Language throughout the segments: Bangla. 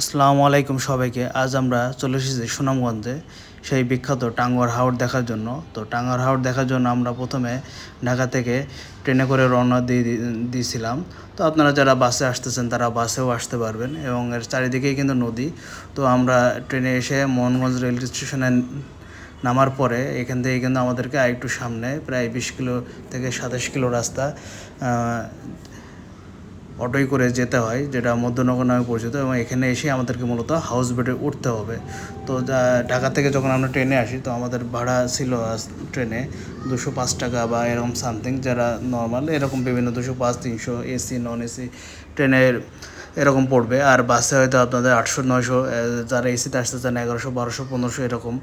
আসসালামু আলাইকুম সবাইকে। আজ আমরা চলে এসেছি সুনামগঞ্জে, সেই বিখ্যাত টাঙ্গুয়ার হাওড় দেখার জন্য। তো টাঙ্গুয়ার হাওড় দেখার জন্য আমরা প্রথমে ঢাকা থেকে ট্রেনে করে রওনা দিয়ে দিয়েছিলাম তো আপনারা যারা বাসে আসতেছেন, তারা বাসেও আসতে পারবেন এবং এর চারিদিকেই কিন্তু নদী। তো আমরা ট্রেনে এসে মোহনগঞ্জ রেল স্টেশনে নামার পরে এখান থেকে কিন্তু আমাদেরকে আরেকটু সামনে, প্রায় বিশ কিলো থেকে সাতাশ কিলো রাস্তা অটোয় করে যেতে হয়, যেটা মধ্যনগর নামে পরিচিত এবং এখানে এসে আমাদেরকে মূলত হাউস বোটে উঠতে হবে। তো ঢাকা থেকে যখন আমরা ট্রেনে আসি, তো আমাদের ভাড়া ছিল ট্রেনে দুশো পাঁচ টাকা বা এরকম সামথিং যারা নর্মাল এরকম বিভিন্ন দুশো পাঁচ, তিনশো এসি নন এসি ট্রেনের এরকম পড়বে। আর বাসে হয়তো আপনাদের আটশো, নয়শো যারা এসিতে আসতে চান, এগারোশো, বারোশো, পনেরোশো এরকম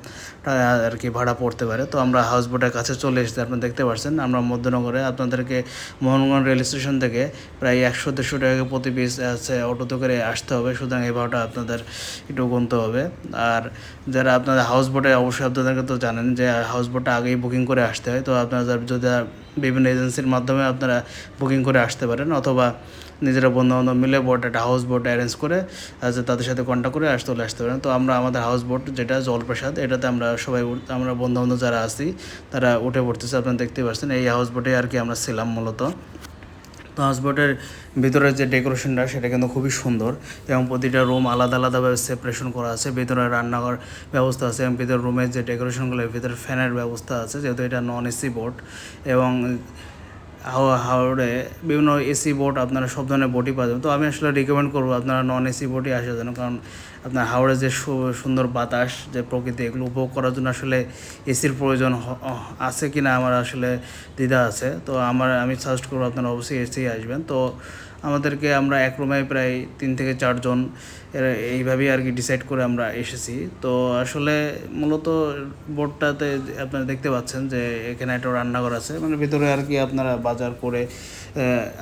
আর কি ভাড়া পড়তে পারে। তো আমরা হাউস বোটের কাছে চলে এসেছি আপনারা দেখতে পাচ্ছেন আমরা মধ্যনগরে আপনাদেরকে মোহনগঞ্জ রেল স্টেশন থেকে প্রায় একশো, দেড়শো টাকা প্রতি পিস আছে অটোতে করে আসতে হবে। সুতরাং এই ভাড়াটা আপনাদের একটু গুনতে হবে। আর যারা আপনাদের হাউস বোটে অবশ্যই আপনাদেরকে তো জানেন যে হাউস বোটটা আগেই বুকিং করে আসতে হয়। তো আপনারা যদি বিভিন্ন এজেন্সির মাধ্যমে আপনারা বুকিং করে আসতে পারেন, অথবা নিজেরা বন্ধু বান্ধব মিলে বোট একটা হাউস বোট অ্যারেঞ্জ করে তাদের সাথে কন্ট্যাক্ট করে আসতে চলে আসতে পারেন। তো আমরা আমাদের হাউস বোট যেটা জলপ্রসাদ, এটাতে আমরা সবাই আমরা বন্ধু বান্ধব যারা আছি, তারা উঠে পড়তেছে। আপনারা দেখতেই পাচ্ছেন, এই হাউস বোটে আর কি আমরা ছিলাম মূলত। তো হাউসবোটের ভিতরে যে ডেকোরেশনটা সেটা কিন্তু খুবই সুন্দর এবং প্রতিটা রুম আলাদা আলাদাভাবে সেপারেশন করা আছে। ভিতরে রান্নাঘর ব্যবস্থা আছে এবং ভিতরে রুমের যে ডেকোরেশনগুলো ভিতরে ফ্যানের ব্যবস্থা আছে, যেহেতু এটা নন এসি বোট এবং হাওড়া হাওড়ে বিভিন্ন এসি বোট আপনারা সব ধরনের বোটই পাবেন তো আমি আসলে রিকমেন্ড করব আপনারা নন এসি বোটই আসার জন্য কারণ আপনার হাওড়ে যে সুন্দর বাতাস, যে প্রকৃতি, এগুলো উপভোগ করার জন্য আসলে এসির প্রয়োজন আছে কি না আমার আসলে দ্বিধা আছে। তো আমার আমি সাজেস্ট করব আপনারা অবশ্যই এসি আসবেন। তো আমাদেরকে আমরা এক রুমে প্রায় তিন থেকে চারজন এইভাবেই আর কি ডিসাইড করে আমরা এসেছি। তো আসলে মূলত বোর্ডটাতে আপনারা দেখতে পাচ্ছেন যে এখানে একটা রান্নাঘর আছে মানে ভিতরে আর কি আপনারা বাজার করে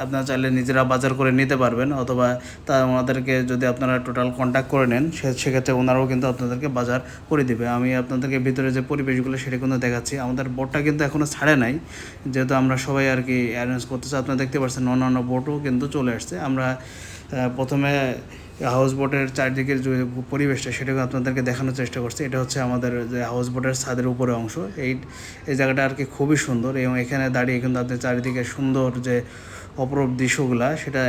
আপনারা চাইলে নিজেরা বাজার করে নিতে পারবেন, অথবা তা ওনাদেরকে যদি আপনারা টোটাল কন্ট্যাক্ট করে নেন সেক্ষেত্রে ওনারাও কিন্তু আপনাদেরকে বাজার করে দিবে। আমি আপনাদেরকে ভিতরে যে পরিবেশগুলো সেটা কিন্তু দেখাচ্ছি। আমাদের বোটটা কিন্তু এখনও ছাড়ে নাই, যেহেতু আমরা সবাই আর কি অ্যারেঞ্জ করতেছি, আপনারা দেখতে পাচ্ছেন অন্যান্য বোটও কিন্তু চলে আসছে। আমরা প্রথমে হাউস বোটের চারদিকের যে পরিবেশটা সেটাকে আপনাদেরকে দেখানোর চেষ্টা করছি। এটা হচ্ছে আমাদের যে হাউস বোটের ছাদের উপরে অংশ। এই এই জায়গাটা আর কি খুবই সুন্দর এবং এখানে দাঁড়িয়ে কিন্তু আপনি চারিদিকে সুন্দর যে অপরূপ দৃশ্যগুলা সেটা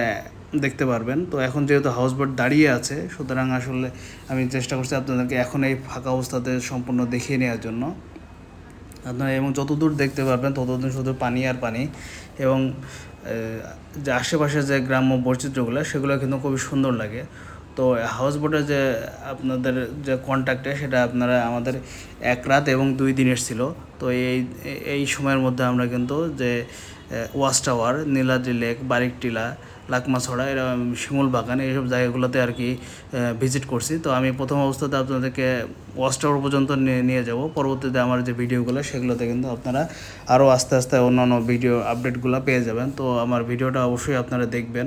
দেখতে পারবেন। তো এখন যেহেতু হাউস বোট দাঁড়িয়ে আছে, সুতরাং আসলে আমি চেষ্টা করছি আপনাদেরকে এখন এই ফাঁকা অবস্থাতে সম্পূর্ণ দেখিয়ে নেওয়ার জন্য। আপনারা এবং যতদূর দেখতে পারবেন ততদূর শুধু পানি আর পানি এবং যে আশেপাশে যে গ্রাম্য বৈচিত্র্যগুলো, সেগুলো কিন্তু খুবই সুন্দর লাগে। তো হাউস বোটে যে আপনাদের যে কন্ট্যাক্টে সেটা আপনারা আমাদের এক রাত এবং দুই দিনের ছিল। তো এই এই সময়ের মধ্যে আমরা কিন্তু যে watch tower, Niladri lake Bariktila Lakmachhara এরকম শিমুল বাগান, এইসব জায়গাগুলোতে আর কি ভিজিট করছি। তো আমি প্রথম অবস্থাতে আপনাদেরকে ওয়াচ টাওয়ার পর্যন্ত নিয়ে যাব। পরবর্তীতে আমার যে ভিডিওগুলো, সেগুলোতে কিন্তু আপনারা আরও আস্তে আস্তে অন্যান্য ভিডিও আপডেটগুলো পেয়ে যাবেন। তো আমার ভিডিওটা অবশ্যই আপনারা দেখবেন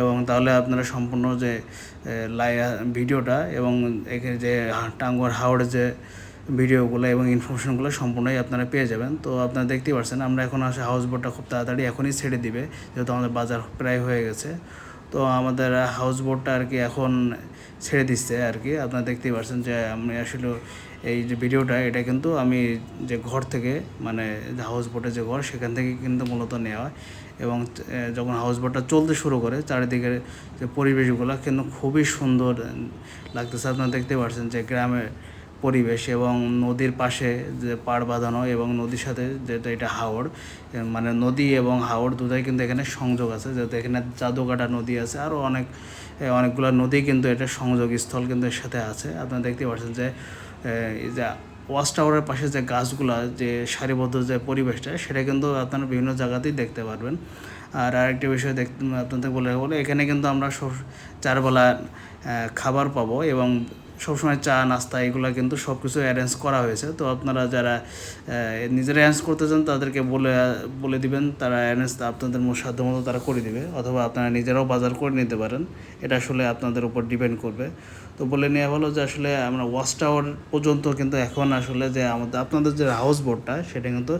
এবং তাহলে আপনারা সম্পূর্ণ যে লাই, ভিডিওটা এবং এখানে যে, টাঙ্গুয়ার হাওড়ের যে ভিডিওগুলো এবং ইনফরমেশনগুলো সম্পূর্ণই আপনারা পেয়ে যাবেন। তো আপনারা দেখতেই পারছেন, আমরা এখন আসে হাউস বোটটা খুব তাড়াতাড়ি এখনই ছেড়ে দিবে, যেহেতু আমাদের বাজার প্রায় হয়ে গেছে। তো আমাদের হাউস বোটটা আর কি এখন ছেড়ে দিচ্ছে আর কি আপনারা দেখতেই পারছেন যে আমি আসলে এই যে ভিডিওটা, এটা কিন্তু আমি যে ঘর থেকে মানে হাউস বোটের যে ঘর, সেখান থেকে কিন্তু মূলত নেওয়া এবং যখন হাউস বোটটা চলতে শুরু করে, চারিদিকের যে পরিবেশগুলো কিন্তু খুবই সুন্দর লাগতেছে। আপনারা দেখতে পাচ্ছেন যে গ্রামের পরিবেশ এবং নদীর পাশে যে পাড় বাঁধানো এবং নদীর সাথে যেটা এটা হাওড় মানে নদী এবং হাওড় দুটাই কিন্তু এখানে সংযোগ আছে। যেহেতু এখানে জাদুকাটা নদী আছে আরও অনেক অনেকগুলো নদী কিন্তু এটা সংযোগ স্থল কিন্তু এর সাথে আছে। আপনারা দেখতে পাচ্ছেন যে যে ওয়াচ টাওয়ারের পাশে যে গাছগুলা, যে সারিবদ্ধ যে পরিবেশটা, সেটা কিন্তু আপনারা বিভিন্ন জায়গাতেই দেখতে পারবেন। আর আরেকটি বিষয় দেখতে আপনাদের বলে বলে, এখানে কিন্তু আমরা চারবেলা খাবার পাবো এবং সবসময় চা, নাস্তা এগুলো কিন্তু সব কিছু অ্যারেঞ্জ করা হয়েছে। তো আপনারা যারা নিজেরা অ্যারেঞ্জ করতে চান, তাদেরকে বলে বলে দিবেন, তারা অ্যারেঞ্জ আপনাদের সাধ্য মতো তারা করে দিবে। অথবা আপনারা নিজেরাও বাজার করে নিতে পারেন। এটা আসলে আপনাদের উপর ডিপেন্ড করবে। তো বলে নেওয়া হলো যে আসলে আমরা ওয়াচ টাওয়ার পর্যন্ত কিন্তু এখন আসলে যে আমাদের, আপনাদের যে হাউস বোটটা সেটা কিন্তু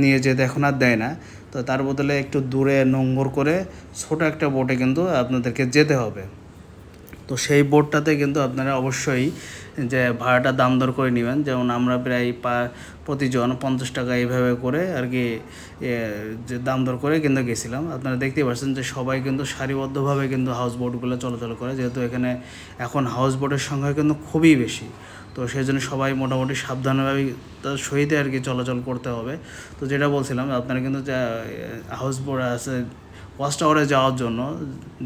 নিয়ে যেতে এখন আর দেয় না। তো তার বদলে একটু দূরে নোঙ্গর করে ছোট একটা বোটে কিন্তু আপনাদেরকে যেতে হবে। তো সেই বোটটাতে কিন্তু আপনারা অবশ্যই যে ভাড়াটা দাম দর করে নেবেন। যেমন আমরা প্রায় পা, প্রতিজন পঞ্চাশ টাকা এইভাবে করে আর কি যে দাম দর করে কিন্তু গেছিলাম। আপনারা দেখতেই পাচ্ছেন যে সবাই কিন্তু সারিবদ্ধভাবে কিন্তু হাউস বোটগুলো চলাচল করে। যেহেতু এখানে এখন হাউস বোটের সংখ্যা কিন্তু খুবই বেশি। তো সেই জন্য সবাই মোটামুটি সাবধানভাবে তার সহিতে আর কি চলাচল করতে হবে। তো যেটা বলছিলাম, আপনারা কিন্তু যে হাউস বোট আছে ওয়াচ টাওয়ারে যাওয়ার জন্য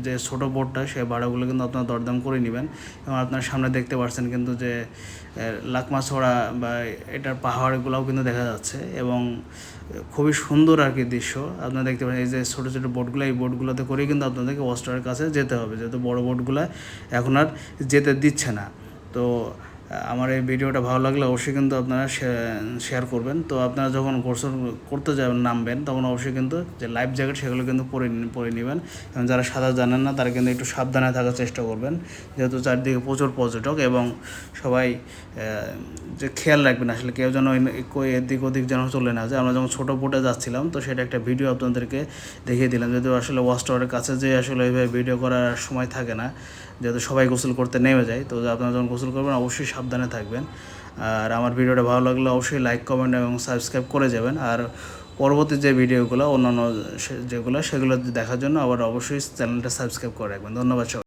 যে ছোটো বোটটা সেই ভাড়াগুলো কিন্তু আপনারা দরদাম করে নেবেন। এবং আপনার সামনে দেখতে পাচ্ছেন কিন্তু যে লাকমাছড়া বা এটার পাহাড়গুলোও কিন্তু দেখা যাচ্ছে। এবং খুবই সুন্দর আর কি দৃশ্য। আপনারা দেখতে পাচ্ছেন এই যে ছোটো ছোটো বোটগুলো এই বোটগুলোতে করেই কিন্তু আপনাদেরকে ওয়াচ টাওয়ারের কাছে যেতে হবে। যেহেতু বড় বোটগুলো এখন আর যেতে দিচ্ছে না। তো আমার এই ভিডিওটা ভালো লাগলে অবশ্যই কিন্তু আপনারা শেয়ার করবেন। তো আপনারা যখন গোসল করতে যাবেন, নামবেন, তখন অবশ্যই কিন্তু যে লাইফ জ্যাকেট সেগুলো কিন্তু পরে পরে নেবেন। এবং যারা সাঁতার জানেন না, তারা কিন্তু একটু সাবধানে থাকার চেষ্টা করবেন। যেহেতু চারদিকে প্রচুর পর্যটক এবং সবাই যে খেয়াল রাখবেন আসলে কেউ যেন এদিক ওদিক যেন চলে না যায়। আমরা যখন ছোটো বোটে যাচ্ছিলাম, তো সেটা একটা ভিডিও আপনাদেরকে দেখিয়ে দিলাম। যদিও আসলে ওয়াচ টাওয়ারের কাছে যে আসলে এইভাবে ভিডিও করার সময় থাকে না, যেহেতু সবাই গোসল করতে নেমে যায়, তো আপনারা যখন গোসল করবেন, অবশ্যই সাবধানে থাকবেন। আর আমার ভিডিওটা ভালো লাগলে অবশ্যই লাইক কমেন্ট এবং সাবস্ক্রাইব করে যাবেন। আর পরবর্তী যে ভিডিওগুলো, অন্যান্য যেগুলো, সেগুলো দেখার জন্য আবার অবশ্যই চ্যানেলটা সাবস্ক্রাইব করে রাখবেন। ধন্যবাদ